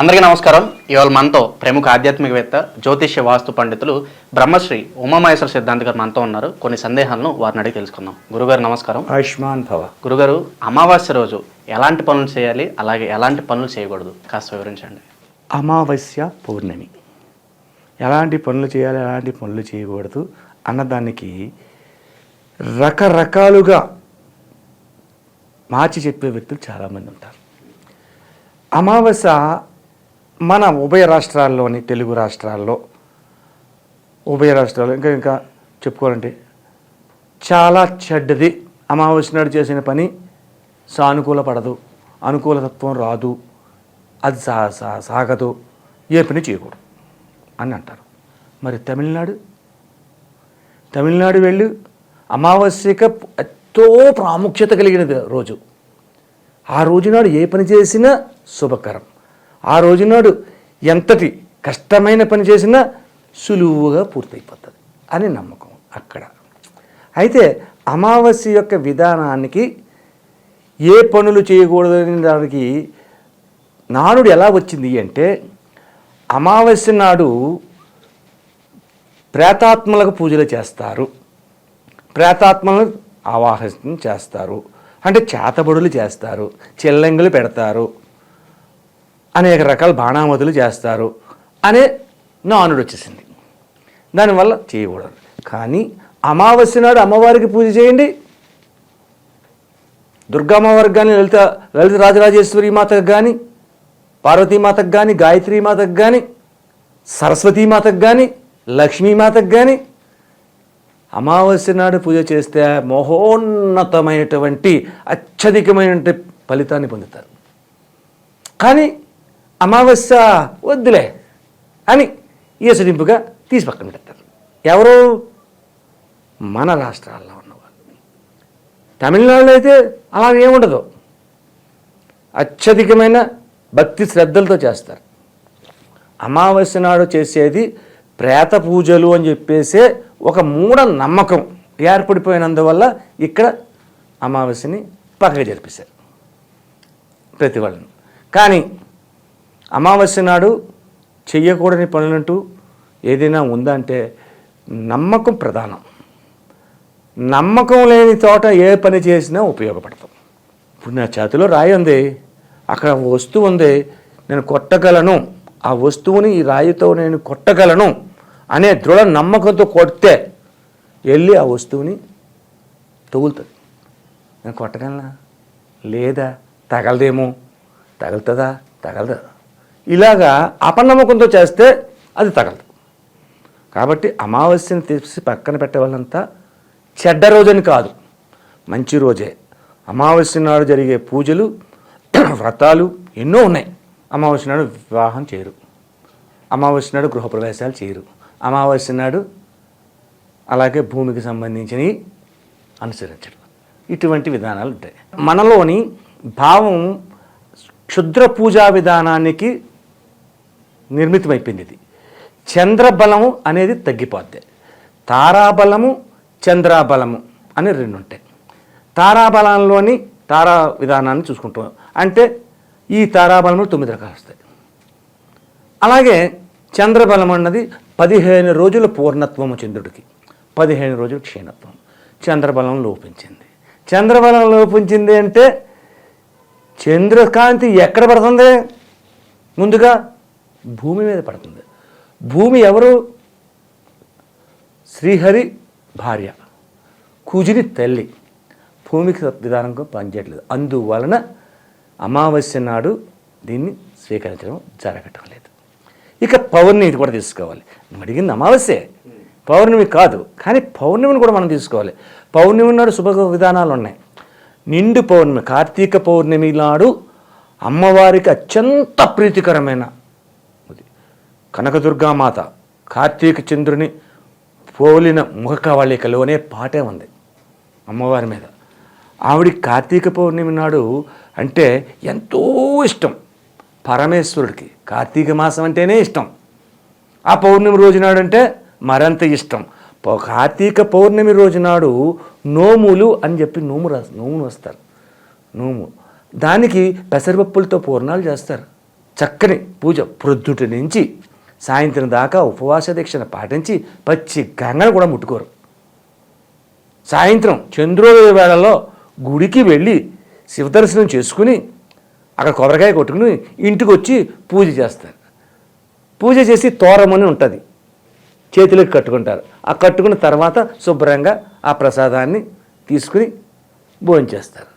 అందరికీ నమస్కారం. ఇవాళ మనతో ప్రముఖ ఆధ్యాత్మికవేత్త జ్యోతిష్య వాస్తు పండితులు బ్రహ్మశ్రీ ఉమామహేశ్వర సిద్ధాంత్ గారు మనతో ఉన్నారు. కొన్ని సందేహాలను వారిని అడిగి తెలుసుకుందాం. గురుగారు నమస్కారం. ఆయుష్మాన్ భవ. గురుగారు అమావాస్య రోజు ఎలాంటి పనులు చేయాలి? అలాగే ఎలాంటి పనులు చేయకూడదు? కాస్త వివరించండి. అమావాస్య పౌర్ణమి. ఎలాంటి పనులు చేయాలి ఎలాంటి పనులు చేయకూడదు అన్నదానికి రకరకాలుగా మార్చి చెప్పే వ్యక్తులు చాలామంది ఉంటారు. అమావాస్య మన ఉభయ రాష్ట్రాల్లోని తెలుగు రాష్ట్రాల్లో ఉభయ రాష్ట్రాలు ఇంకా ఇంకా చెప్పుకోవాలంటే చాలా చెడ్డది అమావాస్య నాడు చేసిన పని సానుకూల పడదు అనుకూలతత్వం రాదు అది సా సా- సాగదు ఏ పని చేయకూడదు అని అంటారు. మరి తమిళనాడు? తమిళనాడు వెళ్ళి అమావాస్యక ఎంతో ప్రాముఖ్యత కలిగినది రోజు. ఆ రోజునాడు ఏ పని చేసినా శుభకరం. ఆ రోజునాడు ఎంతటి కష్టమైన పని చేసినా సులువుగా పూర్తయిపోతుంది అని నమ్మకం అక్కడ. అయితే అమావాస్య యొక్క విధానానికి ఏ పనులు చేయకూడదనే దానికి నానుడు ఎలా వచ్చింది అంటే అమావాస్య నాడు ప్రేతాత్మలకు పూజలు చేస్తారు. ప్రేతాత్మలను ఆవాహన చేస్తారు. అంటే చేతబడులు చేస్తారు. చెల్లెంగులు పెడతారు. అనేక రకాల బాణామతులు చేస్తారు అనే నానుడు వచ్చేసింది. దానివల్ల చేయకూడదు. కానీ అమావాస్య నాడు అమ్మవారికి పూజ చేయండి. దుర్గామ్మవారికి కానీ లలిత లలిత రాజరాజేశ్వరి మాతకు కానీ పార్వతీమాతకు కానీ గాయత్రీమాతకు కానీ సరస్వతీమాతకు కానీ లక్ష్మీమాతకు కానీ అమావాస్య నాడు పూజ చేస్తే మహోన్నతమైనటువంటి అత్యధికమైన ఫలితాన్ని పొందుతారు. కానీ అమావాస్య వద్దులే అని ఈసడింపుగా తీసి పక్కన పెడతారు ఎవరు? మన రాష్ట్రాల్లో ఉన్నవాళ్ళు. తమిళనాడులో అయితే అలా ఏముండదు. అత్యధికమైన భక్తి శ్రద్ధలతో చేస్తారు. అమావాస్య నాడు చేసేది ప్రేత పూజలు అని చెప్పేసే ఒక మూఢ నమ్మకం ఏర్పడిపోయినందువల్ల ఇక్కడ అమావాస్యని పక్కగా జరిపేశారు ప్రతి వాళ్ళను. కానీ అమావాస్య నాడు చెయ్యకూడని పనులంటూ ఏదైనా ఉందా అంటే నమ్మకం ప్రధానం. నమ్మకం లేని తోట ఏ పని చేసినా ఉపయోగపడతాం. ఇప్పుడు నా చేతిలో రాయి ఉంది. అక్కడ వస్తువు ఉంది. నేను కొట్టగలను. ఆ వస్తువుని ఈ రాయితో నేను కొట్టగలను అనే దృఢ నమ్మకంతో కొడితే వెళ్ళి ఆ వస్తువుని తగులుతుంది. నేను కొట్టగలనా? లేదా తగలదేమో? తగులుతుందా? తగలదా? ఇలాగా అపనమ్మకంతో చేస్తే అది తగలదు. కాబట్టి అమావాస్యను తీసి పక్కన పెట్టే వాళ్ళంతా చెడ్డ రోజని కాదు మంచి రోజే. అమావాస్య నాడు జరిగే పూజలు వ్రతాలు ఎన్నో ఉన్నాయి. అమావాస్య నాడు వివాహం చేయరు. అమావాస్య నాడు గృహప్రవేశాలు చేయరు. అమావాస్య నాడు అలాగే భూమికి సంబంధించినవి అనుసరించడం. ఇటువంటి విధానాలు ఉంటాయి. మనలోని భావం క్షుద్ర పూజా విధానానికి నిర్మితమైపోయింది ఇది చంద్రబలము అనేది తగ్గిపోద్ది. తారాబలము చంద్రాబలము అని రెండు ఉంటాయి తారాబలంలోని తారా విధానాన్ని చూసుకుంటాం. అంటే ఈ తారాబలంలో తొమ్మిది రకాలు వస్తాయి. అలాగే చంద్రబలం అన్నది పదిహేను రోజుల పూర్ణత్వము చంద్రుడికి పదిహేను రోజులు క్షీణత్వం. చంద్రబలం లోపించింది. చంద్రబలం లోపించింది అంటే చంద్రకాంతి ఎక్కడ పడుతుంది? ముందుగా భూమి మీద పడుతుంది. భూమి ఎవరు? శ్రీహరి భార్య. కూజిని తల్లి. భూమికి విధానంగా పనిచేయట్లేదు అందువలన అమావాస్య నాడు దీన్ని స్వీకరించడం జరగటం లేదు ఇక పౌర్ణమి కూడా తీసుకోవాలి. అడిగింది అమావాస్యే. పౌర్ణమి కాదు. కానీ పౌర్ణమిని కూడా మనం తీసుకోవాలి. పౌర్ణమి నాడు శుభ విధానాలు ఉన్నాయి. నిండు పౌర్ణమి కార్తీక పౌర్ణమి నాడు అమ్మవారికి అత్యంత ప్రీతికరమైన కనకదుర్గామాత కార్తీక చంద్రుని పోలిన ముఖకవళికలోనే పాటే ఉంది అమ్మవారి మీద. ఆవిడ కార్తీక పౌర్ణమి నాడు అంటే ఎంతో ఇష్టం పరమేశ్వరుడికి. కార్తీక మాసం అంటేనే ఇష్టం. ఆ పౌర్ణమి రోజు నాడు అంటే మరింత ఇష్టం. కార్తీక పౌర్ణమి రోజు నాడు నోములు అని చెప్పి నోము రా నోములు వస్తారు. నోము. దానికి పెసరపప్పులతో పూర్ణాలు చేస్తారు. చక్కని పూజ ప్రొద్దుటి నుంచి సాయంత్రం దాకా ఉపవాస దీక్షను పాటించి పచ్చి గంగను కూడా ముట్టుకోరు. సాయంత్రం చంద్రోదయ వేళలో గుడికి వెళ్ళి శివదర్శనం చేసుకుని అక్కడ కొబ్బరికాయ కొట్టుకుని ఇంటికి వచ్చి పూజ చేస్తారు. పూజ చేసి తోరమని ఉంటుంది. చేతిలోకి కట్టుకుంటారు. ఆ కట్టుకున్న తర్వాత శుభ్రంగా ఆ ప్రసాదాన్ని తీసుకుని భోంచేస్తారు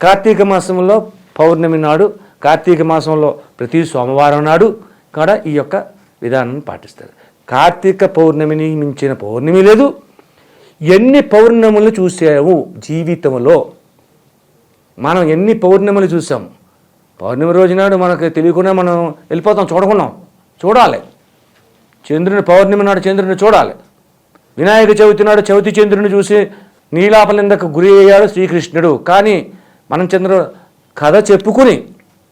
కార్తీక మాసంలో పౌర్ణమి నాడు కార్తీక మాసంలో ప్రతి సోమవారం నాడు కూడా ఈ యొక్క విధానాన్ని పాటిస్తారు. కార్తీక పౌర్ణమిని మించిన పౌర్ణమి లేదు. ఎన్ని పౌర్ణములు చూసాము జీవితంలో? మనం ఎన్ని పౌర్ణములు చూసాం? పౌర్ణమి రోజు నాడు మనకు తెలియకుండా మనం వెళ్ళిపోతాం చూడకున్నాం. చూడాలి. చంద్రుని పౌర్ణమి నాడు చంద్రుని చూడాలి. వినాయక చవితి నాడు చవితి చంద్రుని చూసి నీలాపలిందకు గురి అయ్యాడు శ్రీకృష్ణుడు. కానీ మనం చంద్రుడు కథ చెప్పుకుని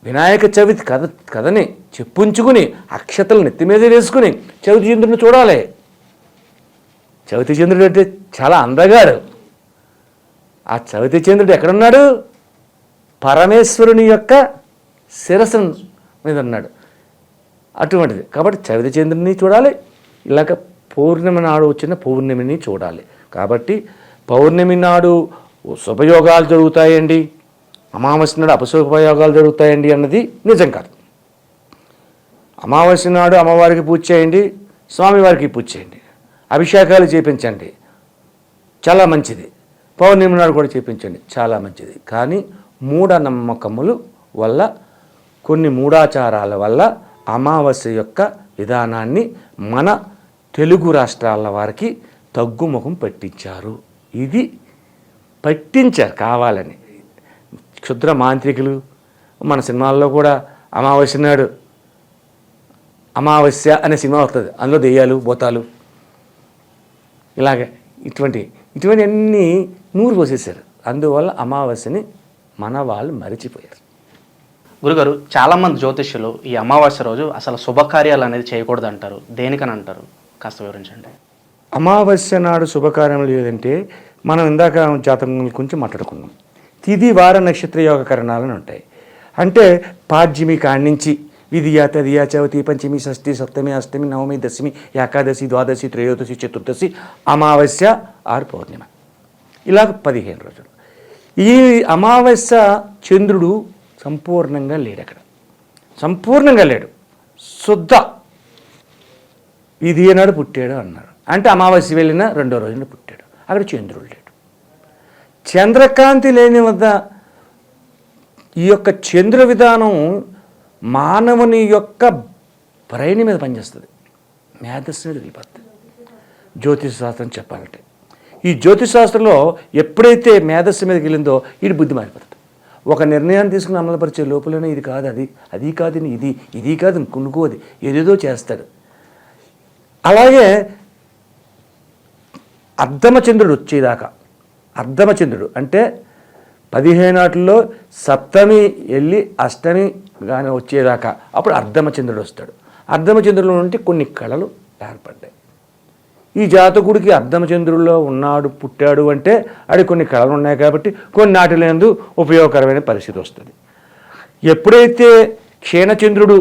వినాయక చవితి కథ కథని చెప్పుంచుకుని అక్షతలు నెత్తి మీద వేసుకుని చవితి చంద్రుని చూడాలి. చవితి చంద్రుడు అంటే చాలా అందగాడు. ఆ చవితి చంద్రుడు ఎక్కడున్నాడు? పరమేశ్వరుని యొక్క శిరస్సు మీద ఉన్నాడు. అటువంటిది. కాబట్టి చవితి చంద్రుని చూడాలి. ఇలాగ పౌర్ణమి నాడు వచ్చిన పౌర్ణమిని చూడాలి. కాబట్టి పౌర్ణమి నాడు శుభయోగాలు జరుగుతాయండి. అమావాస్య నాడు అపశుభయోగాలు జరుగుతాయండి అన్నది నిజం కాదు. అమావాస్య నాడు అమ్మవారికి పూజ చేయండి స్వామివారికి పూజ చేయండి అభిషేకాలు చేపించండి. చాలా మంచిది. పౌర్ణమి నాడు కూడా చేపించండి చాలా మంచిది. కానీ మూఢనమ్మకములు వల్ల కొన్ని మూఢాచారాల వల్ల అమావాస్య యొక్క విధానాన్ని మన తెలుగు రాష్ట్రాల వారికి తగ్గుముఖం పట్టించారు. ఇది పట్టించారు కావాలని. క్షుద్ర మాంత్రికులు. మన సినిమాల్లో కూడా అమావాస్య నాడు అమావాస్య అనే సినిమా వస్తుంది. అందులో దెయ్యాలు భూతాలు. ఇలాగే ఇటువంటి ఇటువంటి అన్నీ నూరు పోసేశారు. అందువల్ల అమావాస్యని మన వాళ్ళు మరిచిపోయారు. గురుగారు చాలామంది జ్యోతిష్యులు ఈ అమావాస్య రోజు అసలు శుభకార్యాలు అనేది చేయకూడదు అంటారు దేనికని అంటారు కాస్త వివరించండి. అమావాస్య నాడు శుభకార్యం లేదంటే మనం ఇందాక జాతకం గురించి మాట్లాడుకున్నాం. తిది వార నక్షత్ర యోగ కరణాలని ఉంటాయి అంటే పాడ్యమి కాడి నుంచి విధియా తదియా చవితి పంచమి షష్ఠి సప్తమి అష్టమి నవమి దశమి ఏకాదశి ద్వాదశి త్రయోదశి చతుర్దశి అమావాస్య ఆరు పౌర్ణిమ. ఇలాగ పదిహేను రోజులు. ఈ అమావాస్య చంద్రుడు సంపూర్ణంగా లేడు అక్కడ సంపూర్ణంగా లేడు. శుద్ధ. ఇది ఏనాడు పుట్టాడు అన్నారు అంటే అమావాస్య వెళ్ళిన రెండో రోజున పుట్టాడు. అక్కడ చంద్రుడు లేడు. చంద్రకాంతి లేని వద్ద ఈ యొక్క చంద్ర విధానం మానవుని యొక్క బ్రెయిన్ మీద పనిచేస్తుంది. మేధస్సు మీద వెళ్ళిపోతుంది జ్యోతిష శాస్త్రం చెప్పాలంటే. ఈ జ్యోతిష శాస్త్రంలో ఎప్పుడైతే మేధస్సు మీదకి వెళ్ళిందో ఇది బుద్ధి మారిపోతుంది. ఒక నిర్ణయాన్ని తీసుకుని అమలుపరిచే లోపలనే ఇది కాదు అది. అది కాదు ఇది ఇది కాదు కొనుక్కోది ఏదేదో చేస్తాడు. అలాగే అర్ధమచంద్రుడు వచ్చేదాకా అర్ధమచంద్రుడు. అంటే పదిహేనాటిలో సప్తమి వెళ్ళి అష్టమి కానీ వచ్చేదాకా అప్పుడు అర్ధమచంద్రుడు వస్తాడు. అర్ధమచంద్రుడు నుండి కొన్ని కళలు ఏర్పడ్డాయి. ఈ జాతకుడికి అర్ధమచంద్రుల్లో ఉన్నాడు పుట్టాడు అంటే అది కొన్ని కళలు ఉన్నాయి కాబట్టి కొన్ని నాటిలందు ఉపయోగకరమైన పరిస్థితి వస్తుంది. ఎప్పుడైతే క్షీణచంద్రుడు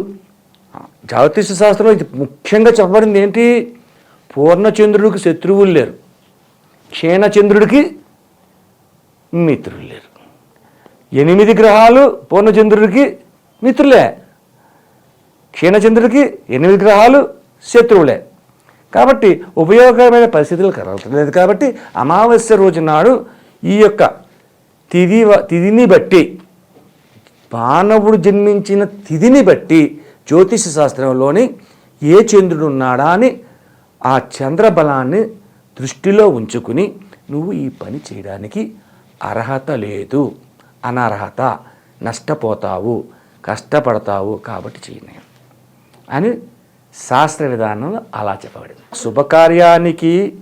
జ్యోతిష శాస్త్రంలో ఇది ముఖ్యంగా చెప్పబడింది ఏంటి? పూర్ణచంద్రుడికి శత్రువులు లేరు. క్షీణచంద్రుడికి మిత్రులు. లేరు ఎనిమిది గ్రహాలు పూర్ణచంద్రుడికి మిత్రులే. క్షీణచంద్రుడికి ఎనిమిది గ్రహాలు శత్రువులే. కాబట్టి ఉపయోగకరమైన పరిస్థితులు కలగలేదు కాబట్టి అమావాస్య రోజు నాడు ఈ యొక్క తిది తిథిని బట్టి మానవుడు జన్మించిన తిథిని బట్టి జ్యోతిష శాస్త్రంలోని ఏ చంద్రుడు ఉన్నాడా అని ఆ చంద్రబలాన్ని దృష్టిలో ఉంచుకుని నువ్వు ఈ పని చేయడానికి అర్హత లేదు. అనర్హత. నష్టపోతావు. కష్టపడతావు కాబట్టి చేయను అని శాస్త్ర విధానంలో అలా చెప్పబడింది. శుభకార్యానికి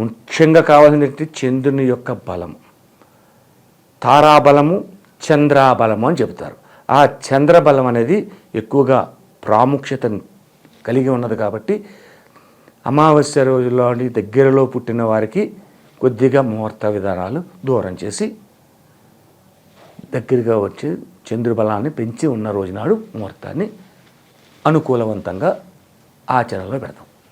ముఖ్యంగా కావాల్సింది చంద్రుని యొక్క బలము. తారాబలము చంద్రాబలము అని చెబుతారు. ఆ చంద్రబలం అనేది ఎక్కువగా ప్రాముఖ్యతను కలిగి ఉన్నది కాబట్టి అమావాస్య రోజుల్లో దగ్గరలో పుట్టిన వారికి కొద్దిగా ముహూర్త విధానాలు దూరం చేసి దగ్గరగా వచ్చి చంద్రబలాన్ని పెంచి ఉన్న రోజునాడు ముహూర్తాన్ని అనుకూలవంతంగా ఆచరణలో పెడతాం